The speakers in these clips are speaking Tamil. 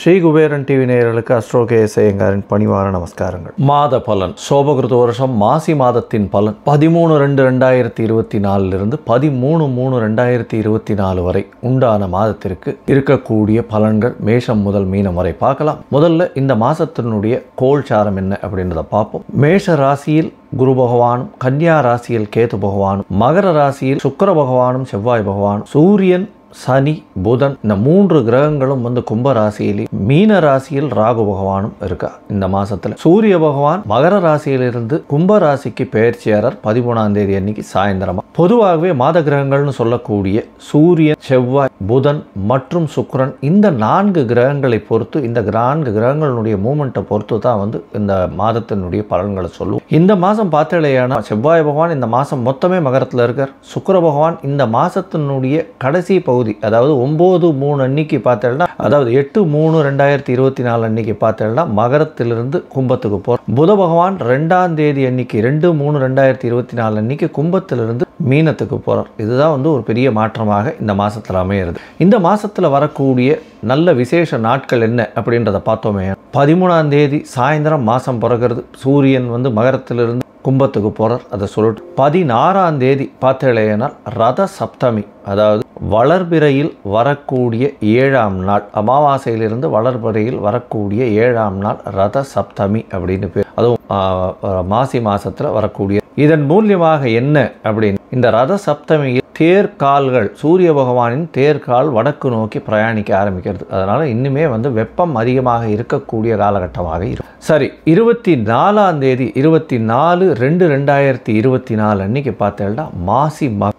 ஸ்ரீ குபேரன் டிவி நேயர்களுக்கு அஸ்ட்ரோ கேஎஸ் ஐயங்காரின் பணிவான நமஸ்காரங்கள். மாத பலன். சோபகிருத வருஷம் மாசி மாதத்தின் பலன். பதிமூணு ரெண்டு ரெண்டாயிரத்தி இருபத்தி நாலிலிருந்து பதிமூணு மூணு ரெண்டாயிரத்தி இருபத்தி நாலு வரை உண்டான மாதத்திற்கு இருக்கக்கூடிய பலன்கள் மேஷம் முதல் மீனம் வரை பார்க்கலாம். முதல்ல இந்த மாதத்தினுடைய கோல்சாரம் என்ன அப்படின்றத பார்ப்போம். மேஷ ராசியில் குரு பகவானும் கன்னியா ராசியில் கேது பகவானும் மகர ராசியில் சுக்கர பகவானும் செவ்வாய் பகவானும் சூரியன் சனி புதன் இந்த மூன்று கிரகங்களும் வந்து கும்ப ராசியிலே மீன ராசியில் ராகு பகவானும் இருக்கா? இந்த மாசத்துல சூரிய பகவான் மகர ராசியிலிருந்து கும்ப ராசிக்கு பெயர்ச்சியாளர் பதிமூணாம் தேதி அன்னைக்கு சாயந்தரமா. பொதுவாகவே மாத கிரகங்கள்னு சொல்லக்கூடிய சூரியன் செவ்வாய் புதன் மற்றும் சுக்கரன் இந்த நான்கு கிரகங்களை பொறுத்து இந்த நான்கு கிரகங்களுடைய மூமெண்ட்டை பொறுத்து தான் வந்து இந்த மாதத்தினுடைய பலன்களை சொல்லுவோம். இந்த மாதம் பார்த்தலையானா செவ்வாய் பகவான் இந்த மாதம் மொத்தமே மகரத்தில் இருக்கார். சுக்கர பகவான் இந்த மாதத்தினுடைய கடைசி பகுதி அதாவது ஒம்பது மூணு அன்னைக்கு பார்த்தேன்னா அதாவது எட்டு மூணு ரெண்டாயிரத்தி இருபத்தி நாலு அன்னைக்கு பார்த்தேன்னா மகரத்திலிருந்து கும்பத்துக்கு போகிறோம் புத பகவான் ரெண்டாம் தேதி அன்னைக்கு ரெண்டு மூணு ரெண்டாயிரத்தி இருபத்தி நாலு அன்னைக்கு கும்பத்திலிருந்து மீனத்துக்கு போகிறார் இதுதான் வந்து ஒரு பெரிய மாற்றமாக இந்த மாதத்தில் அமையிறது. இந்த மாதத்தில் வரக்கூடிய நல்ல விசேஷ நாட்கள் என்ன அப்படின்றத பார்த்தோமே. பதிமூணாம் தேதி சாயந்தரம் மாதம் பிறகுறது. சூரியன் வந்து மகரத்திலிருந்து கும்பத்துக்கு போகிறார் அதை சொல்லிட்டு பதினாறாம் தேதி பார்த்தேனால் ரத சப்தமி. அதாவது வளர்பிறையில் வரக்கூடிய ஏழாம் நாள் அமாவாசையிலிருந்து வளர்பிறையில் வரக்கூடிய ஏழாம் நாள் ரத சப்தமி அப்படின்னு பேர். அதுவும் மாசி மாசத்துல வரக்கூடிய. இதன் மூலியமாக என்ன அப்படின்னு இந்த ரத சப்தமியில் தேர்கால்கள் சூரிய பகவானின் தேர்கால் வடக்கு நோக்கி பிரயாணிக்க ஆரம்பிக்கிறது. அதனால இன்னுமே வந்து வெப்பம் அதிகமாக இருக்கக்கூடிய காலகட்டமாக இருக்கும். சரி இருபத்தி நாலாம் தேதி இருபத்தி நாலு ரெண்டு ரெண்டாயிரத்தி இருபத்தி நாலு அன்னைக்கு பார்த்தேன்னா மாசி மக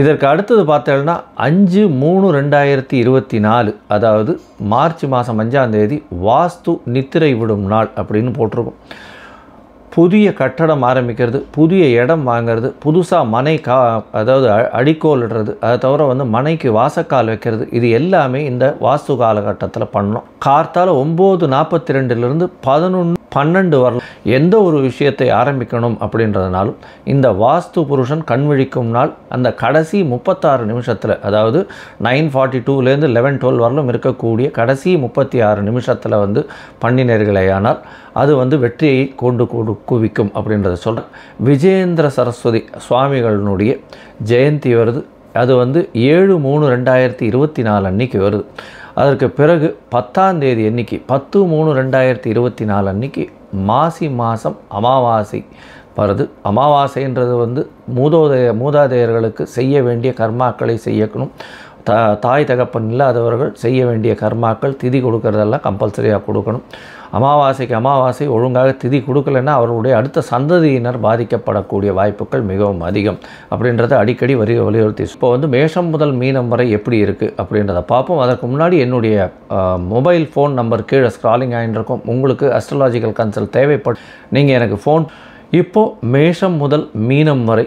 இதற்கு அடுத்தது பார்த்தேன்னா அஞ்சு மூணு ரெண்டாயிரத்தி இருபத்தி நாலு அதாவது மார்ச் மாதம் அஞ்சாம் தேதி வாஸ்து நித்திரை விடும் நாள் அப்படின்னு போட்டிருக்கோம். புதிய கட்டடம் ஆரம்பிக்கிறது புதிய இடம் வாங்குறது புதுசாக மனை கா அதாவது அ- அதை தவிர வந்து மனைக்கு வாசக்கால் வைக்கிறது இது எல்லாமே இந்த வாஸ்து காலகட்டத்தில் பண்ணணும். கார்த்தால் ஒம்பது நாற்பத்தி ரெண்டுலேருந்து பதினொன்று பன்னெண்டு வரலாம் எந்த ஒரு விஷயத்தை ஆரம்பிக்கணும் அப்படின்றதுனாலும் இந்த வாஸ்து புருஷன் கண் விழிக்கும் நாள் அந்த கடைசி முப்பத்தாறு நிமிஷத்தில் அதாவது நைன் ஃபார்ட்டி டூலேருந்து லெவன் டுவெல் வரலும் இருக்கக்கூடிய கடைசி முப்பத்தி ஆறு நிமிஷத்தில் வந்து பண்ணினர்களேயானால் அது வந்து வெற்றியை கொண்டு கொடுக்கும் குவிக்கும் அப்படின்றத சொல்கிறேன் விஜயேந்திர சரஸ்வதி சுவாமிகளினுடைய ஜெயந்தி வருது. அது வந்து ஏழு மூணு ரெண்டாயிரத்தி இருபத்தி நாலு அன்னைக்கு வருது. அதற்கு பிறகு பத்தாம் தேதி அன்னைக்கு பத்து மூணு ரெண்டாயிரத்தி இருபத்தி நாலு அன்னைக்கு மாசி மாதம் அமாவாசை வருது. அமாவாசைன்றது வந்து மூதோதய மூதாதையர்களுக்கு செய்ய வேண்டிய கர்மாக்களை செய்யக்கணும். த தாய் தகப்பன் இல்லாதவர்கள் செய்ய வேண்டிய கர்மாக்கள் திதி கொடுக்கறதெல்லாம் கம்பல்சரியாக கொடுக்கணும். அமாவாசைக்கு அமாவாசை ஒழுங்காக திதி கொடுக்கலன்னா அவர்களுடைய அடுத்த சந்ததியினர் பாதிக்கப்படக்கூடிய வாய்ப்புகள் மிகவும் அதிகம். அப்படின்றத அடிக்கடி வரி வலியுறுத்தி. இப்போ வந்து மேஷம் முதல் மீனம் வரை எப்படி இருக்குது அப்படின்றத பார்ப்போம். அதற்கு முன்னாடி என்னுடைய மொபைல் ஃபோன் நம்பர் கீழே ஸ்க்ராலிங் ஆகிட்டு உங்களுக்கு அஸ்ட்ராலாஜிக்கல் கன்சல்ட் தேவைப்படும் நீங்கள் எனக்கு ஃபோன் இப்போது மேஷம் முதல் மீனம் வரை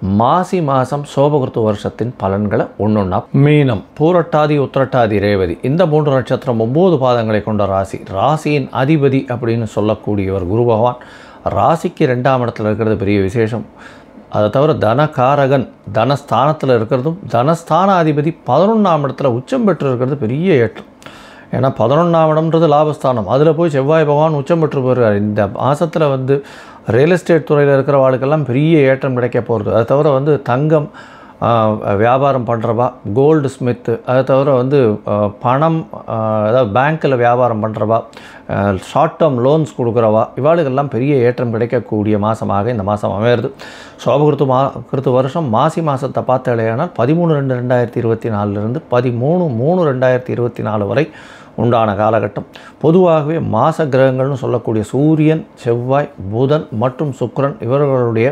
மாசி மாதம் சோபகிருத்து வருஷத்தின் பலன்களை ஒன்றொன்னா மீனம் பூரட்டாதி உத்திரட்டாதி ரேவதி. இந்த மூன்று நட்சத்திரம் ஒம்பது பாதங்களை கொண்ட ராசி. ராசியின் அதிபதி அப்படின்னு சொல்லக்கூடியவர் குரு பகவான். ராசிக்கு ரெண்டாம் இடத்துல இருக்கிறது பெரிய விசேஷம். அதை தவிர தனகாரகன் தனஸ்தானத்தில் இருக்கிறதும் தனஸ்தான அதிபதி பதினொன்றாம் இடத்துல உச்சம் பெற்று இருக்கிறது பெரிய ஏற்றம். ஏன்னா பதினொன்றாம் இடம்ன்றது லாபஸ்தானம். அதில் போய் செவ்வாய் பகவான் உச்சம் பெற்று போகிறார் இந்த மாதத்தில் வந்து ரியல் எஸ்டேட் துறையில் இருக்கிற வாழ்க்கெல்லாம் பெரிய ஏற்றம் கிடைக்க போகிறது அது தவிர வந்து தங்கம் வியாபாரம் பண்ணுறவா கோல்டு ஸ்மித்து அது தவிர வந்து பணம் அதாவது பேங்க்கில் வியாபாரம் பண்ணுறவா ஷார்ட் டேர்ம் லோன்ஸ் கொடுக்குறவா இவாளுக்கெல்லாம் பெரிய ஏற்றம் கிடைக்கக்கூடிய மாதமாக இந்த மாதம் அமையிறது. சோபகிருத்து மா கிருத்து வருஷம் மாசி மாதத்தை பார்த்தாலேயானால் பதிமூணு ரெண்டு ரெண்டாயிரத்தி இருபத்தி நாலுலேருந்து பதிமூணு மூணு ரெண்டாயிரத்தி இருபத்தி நாலு வரை உண்டான காலகட்டம். பொதுவாகவே மாச கிரகங்கள்னு சொல்லக்கூடிய சூரியன் செவ்வாய் புதன் மற்றும் சுக்கரன் இவர்களுடைய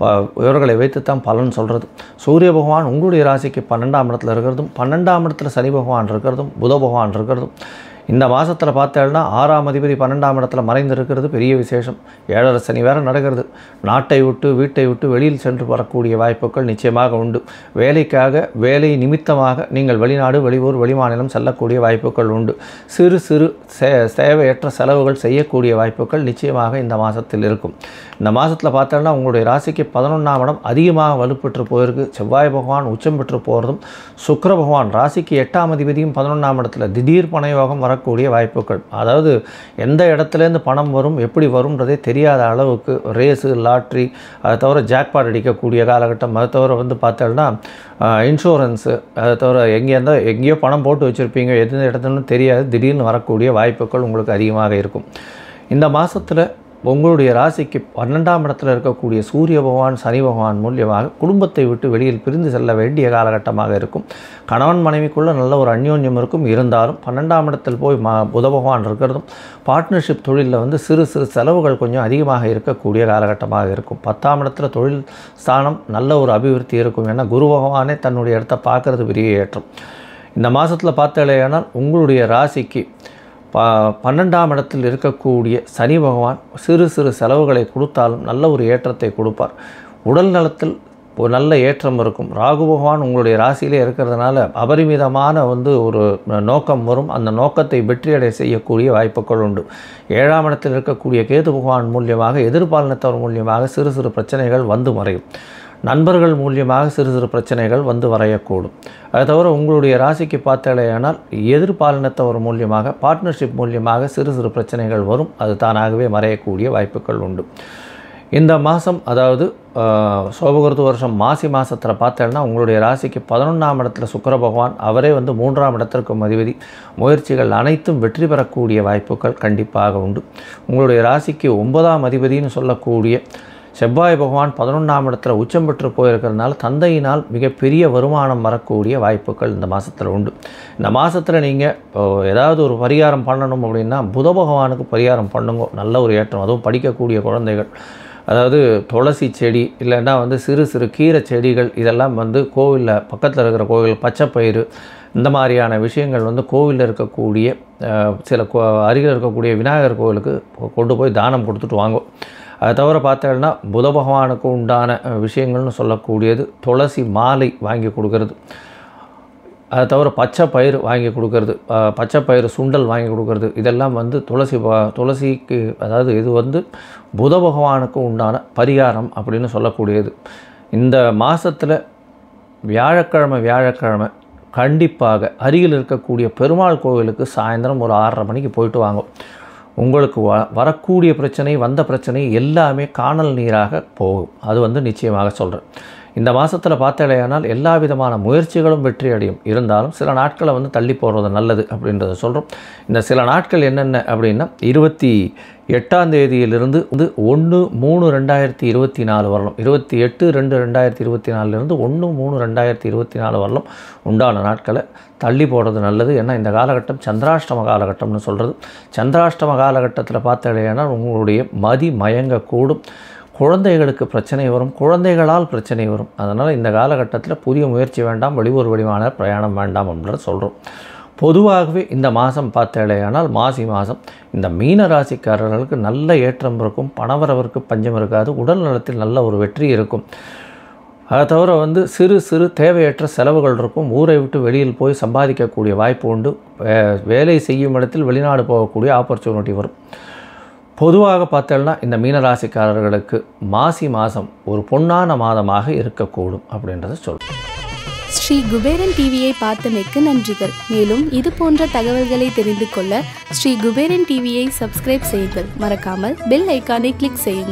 ப இவர்களை வைத்துத்தான் பலன் சொல்கிறது சூரிய பகவான் உங்களுடைய ராசிக்கு பன்னெண்டாம் இடத்துல இருக்கிறதும் பன்னெண்டாம் இடத்துல சனி பகவான் இருக்கிறதும் புத பகவான் இருக்கிறதும் இந்த மாதத்தில் பார்த்தேன்னா ஆறாம் அதிபதி பன்னெண்டாம் இடத்துல மறைந்திருக்கிறது பெரிய விசேஷம். ஏழரை சனி வேறு நடக்கிறது. நாட்டை விட்டு வீட்டை விட்டு வெளியில் சென்று வரக்கூடிய வாய்ப்புகள் நிச்சயமாக உண்டு. வேலைக்காக வேலை நிமித்தமாக நீங்கள் வெளிநாடு வெளியூர் வெளிமாநிலம் செல்லக்கூடிய வாய்ப்புகள் உண்டு. சிறு சிறு சே தேவையற்ற செலவுகள் செய்யக்கூடிய வாய்ப்புகள் நிச்சயமாக இந்த மாதத்தில் இருக்கும். இந்த மாதத்தில் பார்த்தோன்னா உங்களுடைய ராசிக்கு பதினொன்றாம் இடம் அதிகமாக வலுப்பெற்று போயிருக்கு. செவ்வாய் பகவான் உச்சம் பெற்று போகிறதும் சுக்கர பகவான் ராசிக்கு எட்டாம் அதிபதியும் பதினொன்றாம் இடத்துல திடீர் பணயோகம் வரக்கூடிய வாய்ப்புகள். அதாவது எந்த இடத்துலேருந்து பணம் வரும் எப்படி வரும்ன்றதே தெரியாத அளவுக்கு ரேஸு லாட்ரி அதை தவிர ஜாக்பாட் அடிக்கக்கூடிய காலகட்டம். அதை தவிர வந்து பார்த்தோன்னா இன்சூரன்ஸு அதை தவிர எங்கேருந்தோ எங்கேயோ பணம் போட்டு வச்சுருப்பீங்க எந்த இடத்துலன்னு தெரியாது. திடீர்னு வரக்கூடிய வாய்ப்புகள் உங்களுக்கு அதிகமாக இருக்கும். இந்த மாதத்தில் உங்களுடைய ராசிக்கு பன்னெண்டாம் இடத்துல இருக்கக்கூடிய சூரிய பகவான் சனி பகவான் மூலியமாக குடும்பத்தை விட்டு வெளியில் பிரிந்து செல்ல வேண்டிய காலகட்டமாக இருக்கும். கணவன் மனைவிக்குள்ளே நல்ல ஒரு அந்யோன்யம் இருக்கும். இருந்தாலும் பன்னெண்டாம் இடத்தில் போய் மா புத பகவான் இருக்கிறதும் பார்ட்னர்ஷிப் தொழிலில் வந்து சிறு சிறு செலவுகள் கொஞ்சம் அதிகமாக இருக்கக்கூடிய காலகட்டமாக இருக்கும். பத்தாம் இடத்துல தொழில் ஸ்தானம் நல்ல ஒரு அபிவிருத்தி இருக்கும். ஏன்னா குரு பகவானே தன்னுடைய இடத்த பார்க்கறது பெரிய ஏற்றம். இந்த மாதத்தில் பார்த்தாலேயானால் உங்களுடைய ராசிக்கு ப பன்னெண்டாம் இடத்தில் இருக்கக்கூடிய சனி பகவான் சிறு சிறு செலவுகளை கொடுத்தாலும் நல்ல ஒரு ஏற்றத்தை கொடுப்பார். உடல் நலத்தில் ஒரு நல்ல ஏற்றம் இருக்கும். ராகு பகவான் உங்களுடைய ராசியிலே இருக்கிறதுனால அபரிமிதமான வந்து ஒரு நோக்கம் வரும். அந்த நோக்கத்தை வெற்றியடை செய்யக்கூடிய வாய்ப்புகள் உண்டு. ஏழாம் இடத்தில் இருக்கக்கூடிய கேது பகவான் மூலியமாக எதிர்பாலனத்தவர் மூலியமாக சிறு சிறு பிரச்சனைகள் வந்து மறையும். நண்பர்கள் மூலியமாக சிறு சிறு பிரச்சனைகள் வந்து வரையக்கூடும். அதை தவிர உங்களுடைய ராசிக்கு பார்த்தாலேயானால் எதிர்பாலினத்தவர் மூலியமாக பார்ட்னர்ஷிப் மூலியமாக சிறு சிறு பிரச்சனைகள் வரும். அது தானாகவே மறையக்கூடிய வாய்ப்புகள் உண்டு. இந்த மாதம் அதாவது சோபகிருத்து வருஷம் மாசி மாதத்தில் பார்த்தேன்னா உங்களுடைய ராசிக்கு பதினொன்றாம் இடத்துல சுக்கர பகவான் அவரே வந்து மூன்றாம் இடத்திற்கும் அதிபதி. முயற்சிகள் அனைத்தும் வெற்றி பெறக்கூடிய வாய்ப்புகள் கண்டிப்பாக உண்டு. உங்களுடைய ராசிக்கு ஒன்பதாம் அதிபதினு சொல்லக்கூடிய செவ்வாய் பகவான் பதினொன்றாம் இடத்துல உச்சம் பெற்று போயிருக்கிறதுனால தந்தையினால் மிகப்பெரிய வருமானம் வரக்கூடிய வாய்ப்புகள் இந்த மாதத்தில் உண்டு. இந்த மாதத்தில் நீங்கள் ஏதாவது ஒரு பரிகாரம் பண்ணணும் அப்படின்னா புத பகவானுக்கு பரிகாரம் பண்ணுங்க. நல்ல ஒரு ஏற்றம். அதுவும் படிக்கக்கூடிய குழந்தைகள். அதாவது துளசி செடி இல்லைன்னா வந்து சிறு சிறு கீரை செடிகள் இதெல்லாம் வந்து கோவிலில் பக்கத்தில் இருக்கிற கோவில் பச்சைப்பயிறு இந்த மாதிரியான விஷயங்கள் வந்து கோவிலில் இருக்கக்கூடிய சில கோ அருகில் இருக்கக்கூடிய விநாயகர் கோவிலுக்கு கொண்டு போய் தானம் கொடுத்துட்டு வாங்கும் அதை தவிர பார்த்தீங்கன்னா புத பகவானுக்கு உண்டான விஷயங்கள்னு சொல்லக்கூடியது துளசி மாலை வாங்கி கொடுக்கறது. அதை தவிர பச்சை பயிர் வாங்கி கொடுக்கறது பச்சை பயிர் சுண்டல் வாங்கி கொடுக்கறது. இதெல்லாம் வந்து துளசி துளசிக்கு அதாவது இது வந்து புத பகவானுக்கு உண்டான பரிகாரம் அப்படின்னு சொல்லக்கூடியது. இந்த மாதத்தில் வியாழக்கிழமை வியாழக்கிழமை கண்டிப்பாக அருகில் இருக்கக்கூடிய பெருமாள் கோவிலுக்கு சாயந்தரம் ஒரு ஆறரை மணிக்கு போயிட்டு வாங்க. உங்களுக்கு வ வரக்கூடிய பிரச்சனை வந்த பிரச்சனை எல்லாமே காணல் நீராக போகும். அது வந்து நிச்சயமாக சொல்கிறேன் இந்த மாதத்தில் பார்த்தடையானால் எல்லா விதமான முயற்சிகளும் வெற்றி அடையும் இருந்தாலும் சில நாட்களை வந்து தள்ளி போடுறது நல்லது அப்படின்றத சொல்கிறோம் இந்த சில நாட்கள் என்னென்ன அப்படின்னா இருபத்தி எட்டாம் தேதியிலிருந்து வந்து ஒன்று மூணு ரெண்டாயிரத்தி இருபத்தி நாலு வரலாம் இருபத்தி எட்டு ரெண்டு ரெண்டாயிரத்தி இருபத்தி நாலுலேருந்து ஒன்று மூணு ரெண்டாயிரத்தி இருபத்தி நாலு வரலாம் உண்டான நாட்களை தள்ளி போடுறது நல்லது. ஏன்னா இந்த காலகட்டம் சந்திராஷ்டம காலகட்டம்னு சொல்கிறது சந்திராஷ்டம காலகட்டத்தில் பார்த்தடையானால் உங்களுடைய மதி மயங்கக்கூடும். குழந்தைகளுக்கு பிரச்சனை வரும் குழந்தைகளால் பிரச்சனை வரும். அதனால் இந்த காலகட்டத்தில் புதிய முயற்சி வேண்டாம் வெளியூர் வெளிமான பிரயாணம் வேண்டாம் அப்படின்னு சொல்கிறோம் பொதுவாகவே இந்த மாதம் பார்த்தாலேயானால் மாசி மாதம் இந்த மீன ராசிக்காரர்களுக்கு நல்ல ஏற்றம் இருக்கும் பணவரவருக்கு பஞ்சம் இருக்காது உடல் நலத்தில் நல்ல ஒரு வெற்றி இருக்கும். அதை தவிர வந்து சிறு சிறு தேவையற்ற செலவுகள் இருக்கும். ஊரை விட்டு வெளியில் போய் சம்பாதிக்கக்கூடிய வாய்ப்பு உண்டு. வேலை செய்யும் இடத்தில் வெளிநாடு போகக்கூடிய ஆப்பர்ச்சுனிட்டி வரும். பொதுவாக பார்த்தோம்னா இந்த மீனராசிக்காரர்களுக்கு மாசி மாதம் ஒரு பொன்னான மாதமாக இருக்கக்கூடும் அப்படின்றத சொல்கிறேன் ஸ்ரீ குபேரன் டிவியை பார்த்தமைக்கு நன்றிகள். மேலும் இது போன்ற தகவல்களை தெரிந்து கொள்ள ஸ்ரீ குபேரன் டிவியை சப்ஸ்கிரைப் செய்யுங்கள். மறக்காமல் பெல் ஐக்கானை கிளிக் செய்யுங்கள்.